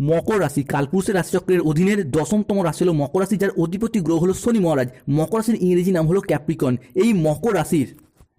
মকর রাশি কালপুরুষের রাশিচক্রের অধীনের দশমতম রাশি হল মকর রাশি, যার অধিপতি গ্রহ হল শনি মহারাজ। মকর রাশির ইংরেজি নাম হলো ক্যাপ্রিকন। এই মকর রাশির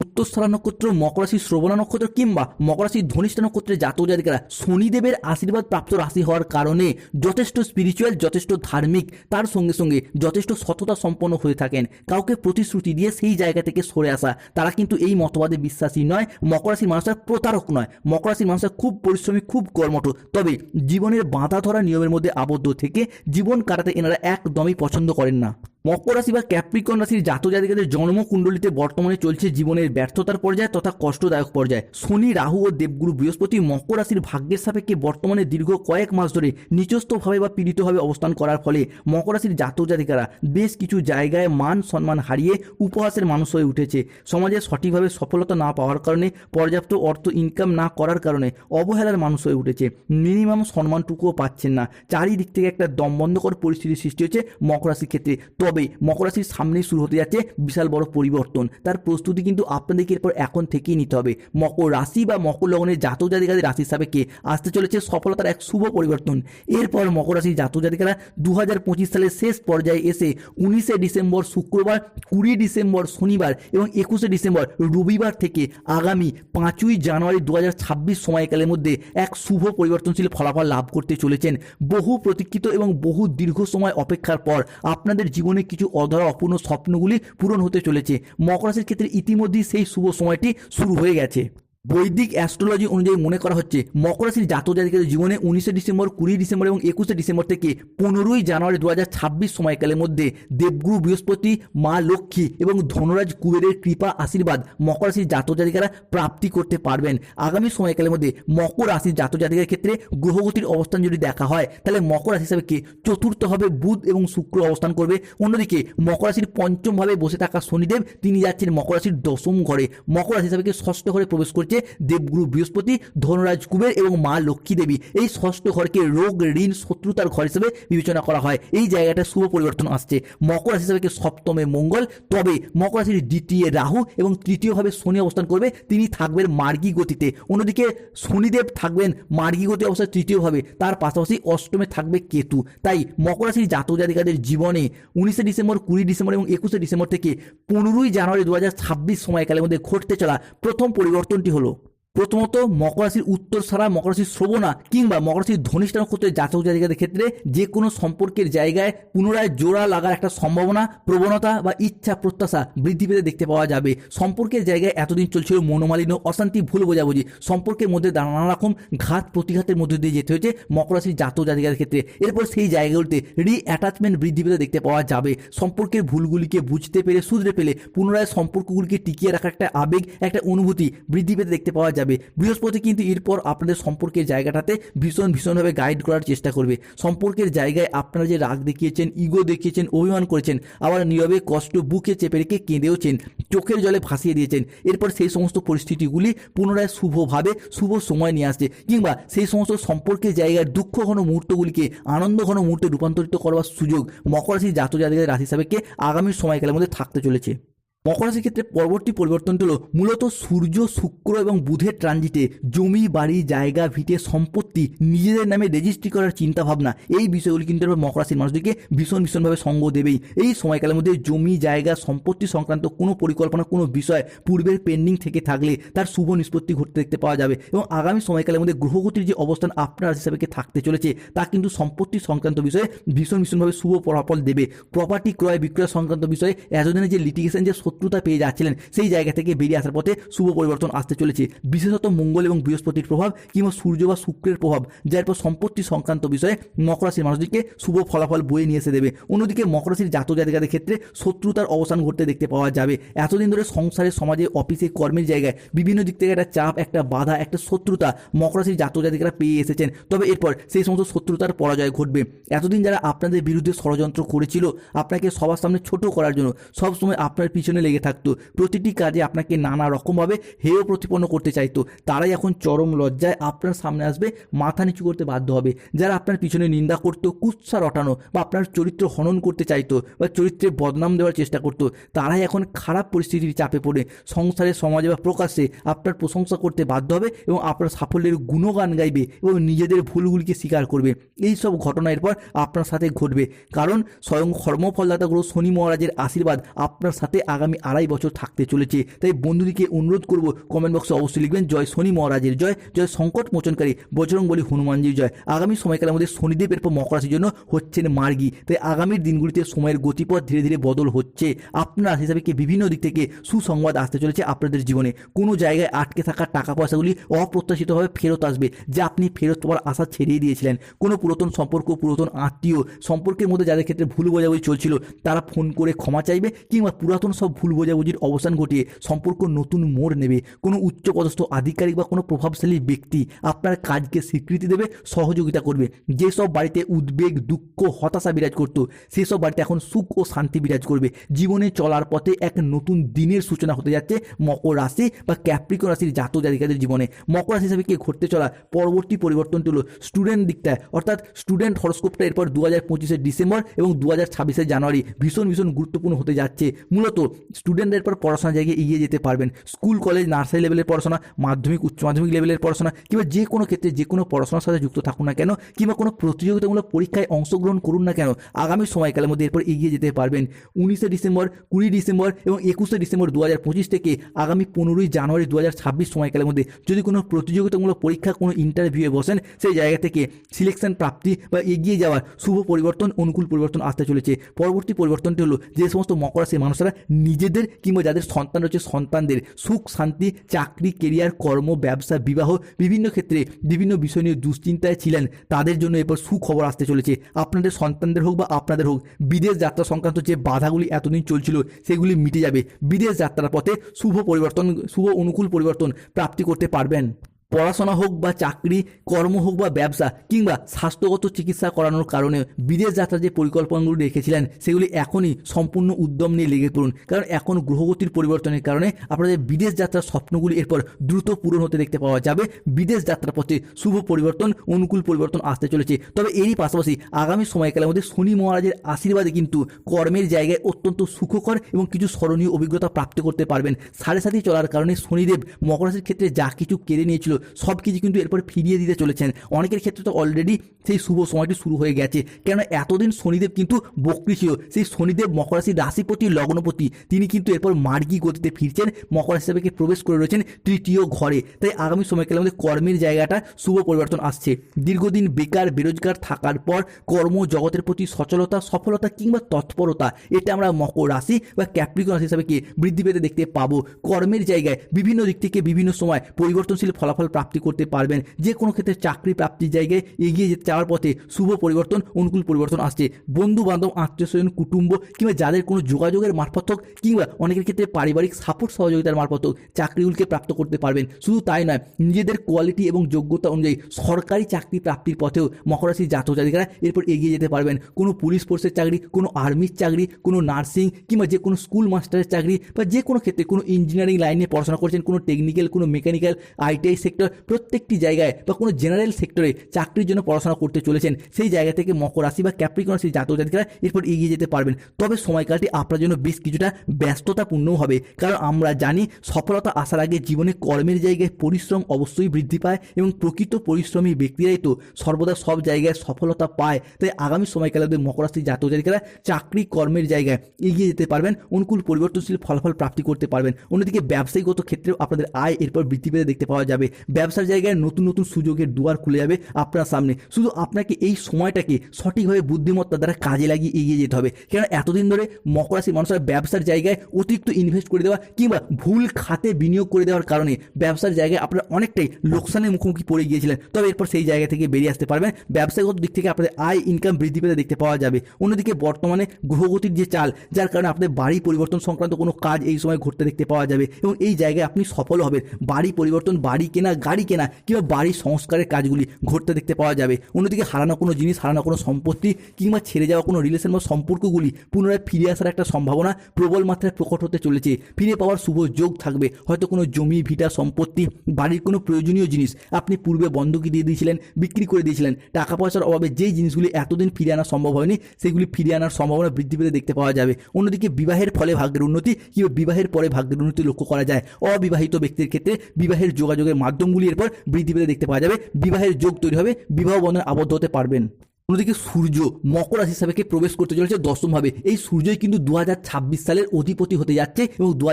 উত্তরস্থলা নক্ষত্র মকর রাশির শ্রবণা নক্ষত্র কিংবা মকর রাশির ধনিষ্ঠা নক্ষত্রের জাতক জাতিকারা শনিদেবের আশীর্বাদ প্রাপ্ত রাশি হওয়ার কারণে যথেষ্ট স্পিরিচুয়াল যথেষ্ট ধার্মিক, তার সঙ্গে সঙ্গে যথেষ্ট সততা সম্পন্ন হয়ে থাকেন। কাউকে প্রতিশ্রুতি দিয়ে সেই জায়গা থেকে সরে আসা, তারা কিন্তু এই মতবাদে বিশ্বাসী নয়। মকর রাশির মানুষরা প্রতারক নয়। মকর রাশির মানুষরা খুব পরিশ্রমী, খুব কর্মঠ। তবে জীবনের বাঁধা ধরা নিয়মের মধ্যে আবদ্ধ থেকে জীবন কাটাতে এনারা একদমই পছন্দ করেন না। মকর রাশি বা ক্যাপ্রিকন রাশির জাতক জাতিকাদের জন্মকুণ্ডলিতে বর্তমানে চলছে জীবনের ব্যর্থতার পর্যায়ে তথা কষ্টদায়ক পর্যায়ে। শনি, রাহু ও দেবগুরু বৃহস্পতি মকর রাশির ভাগ্যের সাপেক্ষে বর্তমানে দীর্ঘ কয়েক মাস ধরে নিচস্থভাবে বা পীড়িতভাবে অবস্থান করার ফলে মকর রাশির জাতক জাতিকারা বেশ কিছু জায়গায় মান সম্মান হারিয়ে উপহাসের মানুষ হয়ে উঠেছে। সমাজে সঠিকভাবে সফলতা না পাওয়ার কারণে, পর্যাপ্ত অর্থ ইনকাম না করার কারণে অবহেলার মানুষ হয়ে উঠেছে। মিনিমাম সম্মানটুকুও পাচ্ছেন না। চারিদিক থেকে একটা দমবন্ধকর পরিস্থিতির সৃষ্টি হচ্ছে মকর রাশির ক্ষেত্রে। তবে মকর রাশির সামনেই শুরু হতে যাচ্ছে বিশাল বড় পরিবর্তন। তার প্রস্তুতি কিন্তু আপনাদেরকে এরপর এখন থেকেই নিতে হবে। মকর রাশি বা মকর লগ্নের জাতক জাতিকাদের রাশির সাপেক্ষে আসতে চলেছে সফলতার এক শুভ পরিবর্তন। এরপর মকর রাশির জাতক জাতিকারা দু হাজার পঁচিশ সালের শেষ পর্যায়ে এসে উনিশে ডিসেম্বর শুক্রবার, কুড়ি ডিসেম্বর শনিবার এবং একুশে ডিসেম্বর রবিবার থেকে আগামী পাঁচই জানুয়ারি দু ছাব্বিশ সময়কালের মধ্যে এক শুভ পরিবর্তনশীল ফলাফল লাভ করতে চলেছেন। বহু প্রতীক্ষিত এবং বহু দীর্ঘ সময় অপেক্ষার পর আপনাদের জীবনে কিছু অধরা অপূর্ণ স্বপ্নগুলি পূরণ হতে চলেছে। মকর রাশির ক্ষেত্রে ইতিমধ্যেই সেই শুভ সময়টি শুরু হয়ে গেছে। বৈদিক অ্যাস্ট্রোলজি অনুযায়ী মনে করা হচ্ছে, মকর রাশির জাতক জাতিকাদের জীবনে উনিশে ডিসেম্বর কুড়ি ডিসেম্বর এবং একুশে ডিসেম্বর থেকে পনেরোই জানুয়ারি দু হাজার ছাব্বিশ সময়কালের মধ্যে দেবগুরু বৃহস্পতি, মা লক্ষ্মী এবং ধনরাজ কুবেরের কৃপা আশীর্বাদ মকর রাশির জাতক জাতিকারা প্রাপ্তি করতে পারবেন। আগামী সময়কালের মধ্যে মকর রাশির জাতক জাতিকার ক্ষেত্রে গ্রহগতির অবস্থান যদি দেখা হয়, তাহলে মকর রাশি হিসাবে কি? চতুর্থভাবে বুধ এবং শুক্র অবস্থান করবে। অন্যদিকে মকর রাশির পঞ্চম ভাবে বসে থাকা শনিদেব, তিনি যাচ্ছেন মকর রাশির দশম ঘরে। মকর রাশি হিসাবে ষষ্ঠ ঘরে প্রবেশ করছে দেবগুরু বৃহস্পতি, ধনরাজ কুবের এবং মা লক্ষ্মী দেবী। এই ষষ্ঠ ঘরকে রোগ, ঋণ, শত্রুতার ঘর হিসেবে বিবেচনা করা হয়। এই জায়গাটা শুভ পরিবর্তন আসছে। মকর রাশি হিসাবে সপ্তমে মঙ্গল, তবে মকর রাশির দ্বিতীয় রাহু এবং তৃতীয়ভাবে শনি অবস্থান করবে। তিনি থাকবেন মার্গী গতিতে। অন্যদিকে শনিদেব থাকবেন মার্গী গতি অবস্থায় তৃতীয়ভাবে। তার পাশাপাশি অষ্টমে থাকবে কেতু। তাই মকর রাশির জাতক জাতিকাদের জীবনে উনিশে ডিসেম্বর, কুড়ি ডিসেম্বর এবং একুশে ডিসেম্বর থেকে পনেরোই জানুয়ারি দু হাজার ছাব্বিশ সময়কালের মধ্যে ঘটতে চলা প্রথম পরিবর্তনটি হলো acolo. প্রথমত মকর রাশির উত্তর সারা মকর রাশির শ্রবণা কিংবা মকর রাশির ধনিষ্ঠা নক্ষত্রের জাতক জাতিকাদের ক্ষেত্রে যে কোনো সম্পর্কের জায়গায় পুনরায় জোড়া লাগার একটা সম্ভাবনা, প্রবণতা বা ইচ্ছা, প্রত্যাশা বৃদ্ধি পেতে দেখতে পাওয়া যাবে। সম্পর্কের জায়গায় এতদিন চলছিল মনোমালিন্য, অশান্তি, ভুল বোঝাবুঝি। সম্পর্কের মধ্যে নানা রকম ঘাত প্রতিঘাতের মধ্যে দিয়ে যেতে হয়েছে মকর রাশির জাতক জাতিকাদের ক্ষেত্রে। এরপর সেই জায়গাগুলিতে রি অ্যাটাচমেন্ট বৃদ্ধি পেতে দেখতে পাওয়া যাবে। সম্পর্কের ভুলগুলিকে বুঝতে পেরে, শুধরে পেলে পুনরায় সম্পর্কগুলিকে টিকিয়ে রাখার একটা আবেগ, একটা অনুভূতি বৃদ্ধি পেতে দেখতে পাওয়া যাবে। বৃহস্পতি কিন্তু এরপর আপনাদের সম্পর্কের জায়গাটাতে ভীষণ ভীষণভাবে গাইড করার চেষ্টা করবে। সম্পর্কের জায়গায় আপনারা যে রাগ দেখিয়েছেন ইগো দেখিয়েছেন, অভিমান করেছেন, আবার নীরবে কষ্ট বুকে চেপে রেখে কেঁদেওছেন, চোখের জলে ভাসিয়ে দিয়েছেন, এরপর সেই সমস্ত পরিস্থিতিগুলি পুনরায় শুভভাবে শুভ সময় নিয়ে আসছে। কিংবা সেই সমস্ত সম্পর্কের জায়গার দুঃখ ঘন মুহূর্তগুলিকে আনন্দ ঘন মুহূর্তে রূপান্তরিত করবার সুযোগ মকর রাশির জাতক জাতিকাদের রাশি সাপেক্ষে আগামী সময়কালের মধ্যে থাকতে চলেছে। মকর রাশির ক্ষেত্রে পরবর্তী পরিবর্তনটি হলো মূলত সূর্য, শুক্র এবং বুধের ট্রানজিটে জমি, বাড়ি, জায়গা, ভিটে, সম্পত্তি নিজেদের নামে রেজিস্ট্রি করার চিন্তা ভাবনা এই বিষয়গুলি কিন্তু মকর রাশির মানুষদেরকে ভীষণ, ভীষণভাবে সঙ্গ দেবেই। এই সময়কালের মধ্যে জমি, জায়গা, সম্পত্তি সংক্রান্ত কোনো পরিকল্পনা, কোনো বিষয় পূর্বের পেন্ডিং থেকে থাকলে তার শুভ নিষ্পত্তি ঘটতে দেখতে পাওয়া যাবে এবং আগামী সময়কালের মধ্যে গ্রহগতির যে অবস্থান আপনার হিসাবে থাকতে চলেছে, তা কিন্তু সম্পত্তি সংক্রান্ত বিষয়ে ভীষণ, ভীষণভাবে শুভ ফলাফল দেবে। প্রপার্টি ক্রয় বিক্রয় সংক্রান্ত বিষয়ে এতদিনে যে লিটিগেশন যে শত্রুতা পেয়ে যাচ্ছিলেন। সেই জায়গা থেকে বেরিয়ে আসার পথে শুভ পরিবর্তন আসতে চলেছে। বিশেষত মঙ্গল এবং বৃহস্পতির প্রভাব কিংবা সূর্য বা শুক্রের প্রভাব, যার পর সম্পত্তি সংক্রান্ত বিষয়ে মকর রাশির মানুষদেরকে শুভ ফলাফল বয়ে নিয়ে এসে দেবে। অন্যদিকে মকর রাশির জাতক জাতিকাদের ক্ষেত্রে শত্রুতার অবসান ঘটতে দেখতে পাওয়া যাবে। এতদিন ধরে সংসারে, সমাজে, অফিসে, কর্মের জায়গায় বিভিন্ন দিক থেকে একটা চাপ, একটা বাধা, একটা শত্রুতা মকর রাশির জাতক জাতিকারা পেয়ে এসেছেন। তবে এরপর সেই সমস্ত শত্রুতার পরাজয় ঘটবে। এতদিন যারা আপনাদের বিরুদ্ধে ষড়যন্ত্র করেছিল, আপনাকে সবার সামনে ছোট করার জন্য, সবসময় আপনার পিছনে লেগে থাকতো। প্রতিটি কাজে আপনাকে নানা রকমভাবে হেয় প্রতিপন্ন করতে চাইতো। তারাই এখন চরম লজ্জায় আপনার সামনে আসবে, মাথা নিচু করতে বাধ্য হবে। যারা আপনার পিছনে নিন্দা করতো, কুৎসা রটানো বা আপনার চরিত্র হনন করতে চাইতো বা চরিত্রে বদনাম দেওয়ার চেষ্টা করতো, তারাই এখন খারাপ পরিস্থিতির চাপে পড়ে। সংসারে, সমাজে বা প্রকাশ্যে আপনার প্রশংসা করতে বাধ্য হবে এবং আপনার সাফল্যের গুণগান গাইবে এবং নিজেদের ভুলগুলিকে স্বীকার করবে। এই সব ঘটনা এরপর আপনার সাথে ঘটবে। কারণ স্বয়ং কর্মফলদাতা গুরু শনি মহারাজের আশীর্বাদ আপনার সাথে আগামী আড়াই বছর থাকতে চলেছে। তাই বন্ধুদিকে অনুরোধ করব কমেন্ট বক্সে অবশ্যই লিখবেন, জয় শনি মহারাজের জয় জয় সংকট মোচনকারী, বজরং বলি হনুমানজির জয়। আগামী সময়কালের মধ্যে শনিদেব এরপর মকর রাশির জন্য হচ্ছেন মার্গী। তাই আগামীর দিনগুলিতে সময়ের গতিপথ ধীরে ধীরে বদল হচ্ছে। আপনার হিসাবে কি বিভিন্ন দিক থেকে সুসংবাদ আসতে চলেছে আপনাদের জীবনে? কোনো জায়গায় আটকে থাকা টাকা পয়সাগুলি অপ্রত্যাশিতভাবে ফেরত আসবে, যা আপনি ফেরত পাওয়ার আশা ছেড়িয়ে দিয়েছিলেন? কোনো পুরাতন সম্পর্ক, পুরাতন আত্মীয়, সম্পর্কের মধ্যে যাদের ক্ষেত্রে ভুল বোঝাবুঝি চলছিল, তারা ফোন করে ক্ষমা চাইবে কিংবা পুরাতন সব ভুল বোঝাবুঝির অবসান ঘটিয়ে সম্পর্ক নতুন মোড় নেবে। কোনো উচ্চপদস্থ আধিকারিক বা কোনো প্রভাবশালী ব্যক্তি আপনার কাজকে স্বীকৃতি দেবে, সহযোগিতা করবে। যেসব বাড়িতে উদ্বেগ, দুঃখ, হতাশা বিরাজ করতো, সেসব বাড়িতে এখন সুখ ও শান্তি বিরাজ করবে। জীবনে চলার পথে এক নতুন দিনের সূচনা হতে যাচ্ছে মকর রাশি বা ক্যাপ্রিকন রাশির জাতক জাতিকাদের জীবনে। মকর রাশি হিসাবে কে ঘটতে চলা পরবর্তী পরিবর্তনটি হলো স্টুডেন্ট দিকটায়। অর্থাৎ স্টুডেন্ট হরস্কোপটা এরপর দু হাজার পঁচিশে ডিসেম্বর এবং দু হাজার ছাব্বিশে জানুয়ারি ভীষণ ভীষণ গুরুত্বপূর্ণ হতে যাচ্ছে। মূলত স্টুডেন্টরা এরপর পড়াশোনার জায়গায় এগিয়ে যেতে পারবেন। স্কুল কলেজ নার্সারি লেভেলের পড়াশোনা, মাধ্যমিক, উচ্চ মাধ্যমিক লেভেলের পড়াশোনা, কিংবা যে কোনো ক্ষেত্রে যে কোনো পড়াশোনার সাথে যুক্ত থাকুন না কেন, কিংবা কোনো প্রতিযোগিতামূলক পরীক্ষায় অংশগ্রহণ করুন না কেন, আগামী সময়কালের মধ্যে এরপর এগিয়ে যেতে পারবেন। উনিশে ডিসেম্বর, কুড়ি ডিসেম্বর এবং একুশে ডিসেম্বর দু হাজার পঁচিশ থেকে আগামী পনেরোই জানুয়ারি দু হাজার ছাব্বিশ সময়কালের মধ্যে যদি কোনো প্রতিযোগিতামূলক পরীক্ষা কোনো ইন্টারভিউয়ে বসেন, সেই জায়গা থেকে সিলেকশন প্রাপ্তি বা এগিয়ে যাওয়ার শুভ পরিবর্তন, অনুকূল পরিবর্তন আসতে চলেছে। পরবর্তী পরিবর্তনটি হলো যে সমস্ত মকর রাশির মানুষরা নিজেদের কিংবা যাদের সন্তান রয়েছে, সন্তানদের সুখ, শান্তি, চাকরি কেরিয়ার কর্ম, ব্যবসা, বিবাহ, বিভিন্ন ক্ষেত্রে বিভিন্ন বিষয় নিয়ে দুশ্চিন্তায় ছিলেন। তাদের জন্য এরপর সুখবর আসতে চলেছে। আপনাদের সন্তানদের হোক বা আপনাদের হোক, বিদেশ যাত্রা সংক্রান্ত যে বাধাগুলি এতদিন চলছিল, সেগুলি মিটে যাবে। বিদেশ যাত্রার পথে শুভ পরিবর্তন, শুভ অনুকূল পরিবর্তন প্রাপ্তি করতে পারবেন। পড়াশোনা হোক বা চাকরি, কর্ম হোক বা ব্যবসা কিংবা স্বাস্থ্যগত চিকিৎসা করানোর কারণে বিদেশ যাত্রার যে পরিকল্পনাগুলি রেখেছিলেন, সেগুলি এখনই সম্পূর্ণ উদ্যম নিয়ে লেগে পড়ুন। কারণ এখন গ্রহগতির পরিবর্তনের কারণে আপনাদের বিদেশ যাত্রার স্বপ্নগুলি এরপর দ্রুত পূরণ হতে দেখতে পাওয়া যাবে। বিদেশ যাত্রার পথে শুভ পরিবর্তন, অনুকূল পরিবর্তন আসতে চলেছে। তবে এরই পাশাপাশি আগামী সময়কালের মধ্যে শনি মহারাজের আশীর্বাদে কিন্তু কর্মের জায়গায় অত্যন্ত সুখকর এবং কিছু স্মরণীয় অভিজ্ঞতা প্রাপ্ত করতে পারবেন। সাড়ে সাথে চলার কারণে শনিদেব মকর রাশির ক্ষেত্রে যা কিছু কেড়ে নিয়েছিল সব কিছু কিন্তু এরপর ফিরিয়ে দিতে চলেছেন। অনেকের ক্ষেত্রে তো অলরেডি সেই শুভ সময়টি শুরু হয়ে গেছে। কেননা এতদিন শনিদেব কিন্তু বক্রি ছিল। সেই শনিদেব মকর রাশির রাশিপতি, লগ্নপতি। তিনি কিন্তু এরপর মার্গী গতিতে ফিরছেন। মকর রাশি হিসাবে প্রবেশ করে রয়েছেন তৃতীয় ঘরে। তাই আগামী সময়কালের মধ্যে কর্মের জায়গাটা শুভ পরিবর্তন আসছে। দীর্ঘদিন বেকার, বেরোজগার থাকার পর কর্ম জগতের প্রতি সচলতা, সফলতা কিংবা তৎপরতা, এটা আমরা মকর রাশি বা ক্যাপ্রিকন রাশি হিসাবে কি বৃদ্ধি পেতে দেখতে পাবো। কর্মের জায়গায় বিভিন্ন দিক থেকে বিভিন্ন সময় পরিবর্তনশীল ফলাফল প্রাপ্তি করতে পারবেন। যে কোনো ক্ষেত্রে চাকরি প্রাপ্তির জায়গায় এগিয়ে যেতে যাওয়ার পথে শুভ পরিবর্তন, অনুকূল পরিবর্তন আসছে। বন্ধু বান্ধব আত্মীয় স্বজন কুটুম্ব কিংবা যাদের কোনো যোগাযোগের মারফত হোক কিংবা অনেকের ক্ষেত্রে পারিবারিক সাপোর্ট সহযোগিতার মারফত হোক চাকরিগুলিকে প্রাপ্ত করতে পারবেন। শুধু তাই নয়, নিজেদের কোয়ালিটি এবং যোগ্যতা অনুযায়ী সরকারি চাকরি প্রাপ্তির পথেও মকর রাশির জাতক জাতিকারা এরপর এগিয়ে যেতে পারবেন। কোনো পুলিশ ফোর্সের চাকরি, কোনো আর্মির চাকরি, কোনো নার্সিং কিংবা যে কোনো স্কুল মাস্টারের চাকরি বা যে কোনো ক্ষেত্রে কোনো ইঞ্জিনিয়ারিং লাইনে পড়াশোনা করছেন, কোনো টেকনিক্যাল কোনো মেকানিক্যাল আইটিআই সেক্টর প্রত্যেকটি জায়গায় বা কোনো জেনারেল সেক্টরে চাকরির জন্য পড়াশোনা করতে চলেছেন, সেই জায়গা থেকে মকর রাশি বা ক্যাপ্রিকন রাশির জাতক জাতিকারা এরপর এগিয়ে যেতে পারবেন। তবে সময়কালটি আপনার জন্য বেশ কিছুটা ব্যস্ততাপূর্ণও হবে, কারণ আমরা জানি সফলতা আসার আগে জীবনে কর্মের জায়গায় পরিশ্রম অবশ্যই বৃদ্ধি পায় এবং প্রকৃত পরিশ্রমী ব্যক্তিরাই তো সর্বদা সব জায়গায় সফলতা পায়। তাই আগামী সময়কালে মকর রাশির জাতক জাতিকারা চাকরি কর্মের জায়গায় এগিয়ে যেতে পারবেন, অনুকূল পরিবর্তনশীল ফলাফল প্রাপ্তি করতে পারবেন। অন্যদিকে ব্যবসায়ীগত ক্ষেত্রেও আপনাদের আয় এরপর বৃদ্ধি পেতে দেখতে পাওয়া যাবে। ব্যবসার জায়গায় নতুন নতুন সুযোগের দুয়ার খুলে যাবে আপনার সামনে। শুধু আপনাকে এই সময়টাকে সঠিকভাবে বুদ্ধিমত্তা দ্বারা কাজে লাগিয়ে এগিয়ে যেতে হবে। কেন এতদিন ধরে মকর রাশির মানুষরা ব্যবসার জায়গায় অতিরিক্ত ইনভেস্ট করে দেওয়া কিংবা ভুল খাতে বিনিয়োগ করে দেওয়ার কারণে ব্যবসার জায়গায় আপনারা অনেকটাই লোকসানের মুখোমুখি পড়ে গিয়েছিলেন। তবে এরপর সেই জায়গা থেকে বেরিয়ে আসতে পারবেন। ব্যবসাগত দিক থেকে আপনাদের আয় ইনকাম বৃদ্ধি পেতে দেখতে পাওয়া যাবে। অন্যদিকে বর্তমানে গ্রহগতির যে চাল, যার কারণে আপনাদের বাড়ি পরিবর্তন সংক্রান্ত কোনো কাজ এই সময় ঘটতে দেখতে পাওয়া যাবে এবং এই জায়গায় আপনি সফল হবেন। বাড়ি পরিবর্তন, বাড়ি কেনা গাড়ি কেনা কিংবা বাড়ির সংস্কারের কাজগুলি ঘটতে দেখতে পাওয়া যাবে। অন্যদিকে হারানো কোনো জিনিস, হারানো কোনো সম্পত্তি কিংবা ছেড়ে যাওয়া কোনো রিলেশন বা সম্পর্কগুলি পুনরায় ফিরে আসার একটা সম্ভাবনা প্রবল মাত্রায় প্রকট হতে চলেছে। ফিরে পাওয়ার শুভ যোগ থাকবে। হয়তো কোনো জমি, ভিটা, সম্পত্তি, বাড়ির কোনো প্রয়োজনীয় জিনিস আপনি পূর্বে বন্ধকি দিয়ে দিয়েছিলেন, বিক্রি করে দিয়েছিলেন। টাকা পয়সার অভাবে যেই জিনিসগুলি এতদিন ফিরে আনা সম্ভব হয়নি, সেগুলি ফিরে আনার সম্ভাবনা বৃদ্ধি পেতে দেখতে পাওয়া যাবে। অন্যদিকে বিবাহের ফলে ভাগ্যের উন্নতি কিংবা বিবাহের পরে ভাগ্যের উন্নতি লক্ষ্য করা যায়। অবিবাহিত ব্যক্তির ক্ষেত্রে বিবাহের যোগাযোগের মাধ্যমগুলি এরপর বৃদ্ধি পেতে দেখতে পাওয়া যাবে। বিবাহের যোগ তৈরি হবে, বিবাহ বন্ধনে আবদ্ধ হতে পারবেন। অন্যদিকে সূর্য মকর রাশি হিসাবে প্রবেশ করতে চলেছে দশমভাবে। এই সূর্যই কিন্তু দুহাজার ছাব্বিশ সালের অধিপতি হতে যাচ্ছে এবং দু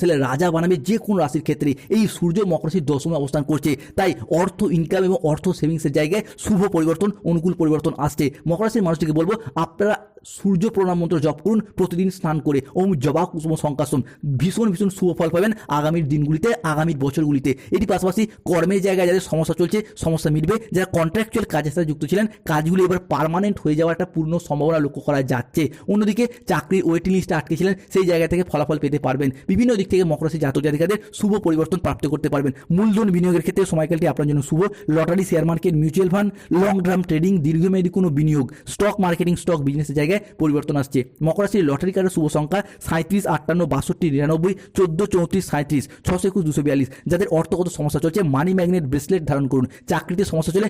সালের রাজা বানাবে যে কোনো রাশির ক্ষেত্রে। এই সূর্য মকর রাশির দশমে অবস্থান করছে। তাই অর্থ ইনকাম এবং অর্থ সেভিংসের জায়গায় শুভ পরিবর্তন, অনুকূল পরিবর্তন আসছে। মকর রাশির মানুষটিকে বলব, আপনারা সূর্য প্রণাম মন্ত্র জপ করুন, প্রতিদিন স্নান করে। ওম জবা কুসুম সংকাসম ভীষণ ভীষণ শুভ ফল পাবেন আগামীর দিনগুলিতে আগামীর বছরগুলিতে। এটি পাশাপাশি কর্মের জায়গায় যাদের সমস্যা চলছে, সমস্যা মিটবে, যারা কন্ট্রাকচুয়াল কাজের সাথে যুক্ত ছিলেন, কাজগুলি এবার পার্মানেন্ট হয়ে যাওয়ার একটা পূর্ণ সম্ভাবনা লক্ষ্য করা যাচ্ছে। অন্যদিকে চাকরির ওয়েটিং লিস্টে আটকে ছিলেন, সেই জায়গা থেকে ফলাফল পেতে পারবেন। বিভিন্ন দিক থেকে মকর রাশি জাতক জাতিকাদের শুভ পরিবর্তন প্রাপ্ত করতে পারবেন। মূলধন বিনিয়োগের ক্ষেত্রে সময়কালটি আপনার জন্য শুভ। Lottery share market mutual fund long term trading দীর্ঘমেয়াদী কোনো বিনিয়োগ স্টক মার্কেটিং স্টক বিজনেসের জায়গায় পরিবর্তন আসছে। মকর রাশির লটারি কার্ডের শুভ সংখ্যা সাঁত্রিশ আটান্ন, বাষট্টি, নিরানব্বই, চোদ্দ, চৌত্রিশ সাঁত্রিশ ছশো একুশ, দুশো বিয়াল্লিশ। যাদের অর্থগত সমস্যা চলছে মানি ম্যাগনেট ব্রেসলেট ধারণ করুন। চাকরিতে সমস্যা চলে